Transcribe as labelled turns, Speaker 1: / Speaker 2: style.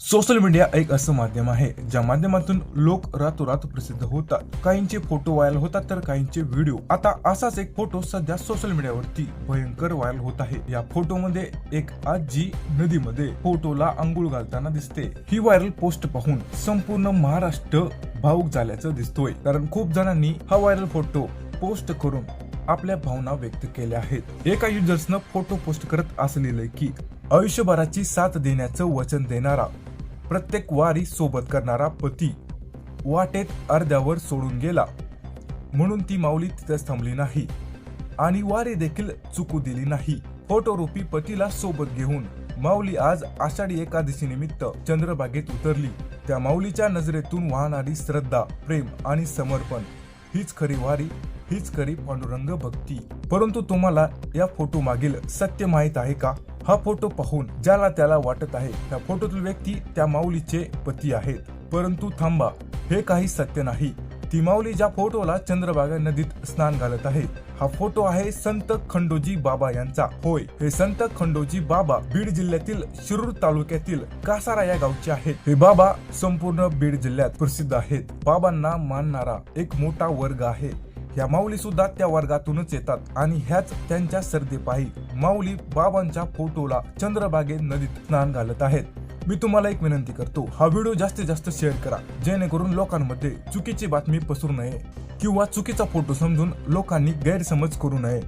Speaker 1: Social media एक असं माध्यम आहे ज्या माध्यमातून लोक रातोरात प्रसिद्ध होतात. काहींचे फोटो व्हायरल होतात तर काहींचे व्हिडिओ. आता असाच एक फोटो सध्या सोशल मीडियावरती भयंकर व्हायरल होत आहे. या फोटोमध्ये एक आजी नदीमध्ये फोटोला अंघोळ घालताना दिसते. ही व्हायरल पोस्ट पाहून संपूर्ण महाराष्ट्र भाऊक झाल्याचं दिसतोय. कारण खूप जणांनी हा व्हायरल फोटो पोस्ट करून आपल्या भावना व्यक्त केल्या आहेत. एका युजर्सनं फोटो पोस्ट करत असं लिहिलंय की आयुष्यभराची साथ देण्याचं वचन देणारा प्रत्येक वारी सोबत करणारा पती वाटेत अर्ध्यावर सोडून गेला. म्हणून ती माऊली तिथेच थांबली नाही. आणि वारी देखील चुकू दिली नाही. फोटोरूपी पतीला सोबत घेऊन माऊली आज आषाढी एकादशी निमित्त चंद्रबागेत उतरली. त्या माऊलीच्या नजरेतून वाहणारी श्रद्धा प्रेम आणि समर्पण हीच खरी वारी हीच खरी पांडुरंग भक्ती. परंतु तुम्हाला या फोटो मागील सत्य माहीत आहे का? हा फोटो पाहून ज्याला त्याला वाटत आहे त्या फोटोतील व्यक्ती त्या माऊलीचे पती आहेत. परंतु थांबा हे काही सत्य नाही. ती माऊली ज्या फोटोला चंद्रभागा नदीत स्नान घालत आहे हा फोटो आहे संत खंडोजी बाबा यांचा. होय हे संत खंडोजी बाबा बीड जिल्ह्यातील शिरूर तालुक्यातील कासारा या गावचे आहेत. हे बाबा संपूर्ण बीड जिल्ह्यात प्रसिद्ध आहेत. बाबांना मानणारा एक मोठा वर्ग आहे. ह्या माऊली सुद्धा त्या वर्गातूनच येतात आणि ह्याच त्यांच्या सर्दीपायी माऊली बाबांच्या फोटोला चंद्रबागे नदीत स्नान घालत आहेत. मी तुम्हाला एक विनंती करतो हा व्हिडिओ जास्तीत जास्त शेअर करा जेणेकरून लोकांमध्ये चुकीची बातमी पसरू नये किंवा चुकीचा फोटो समजून लोकांनी गैरसमज करू नये.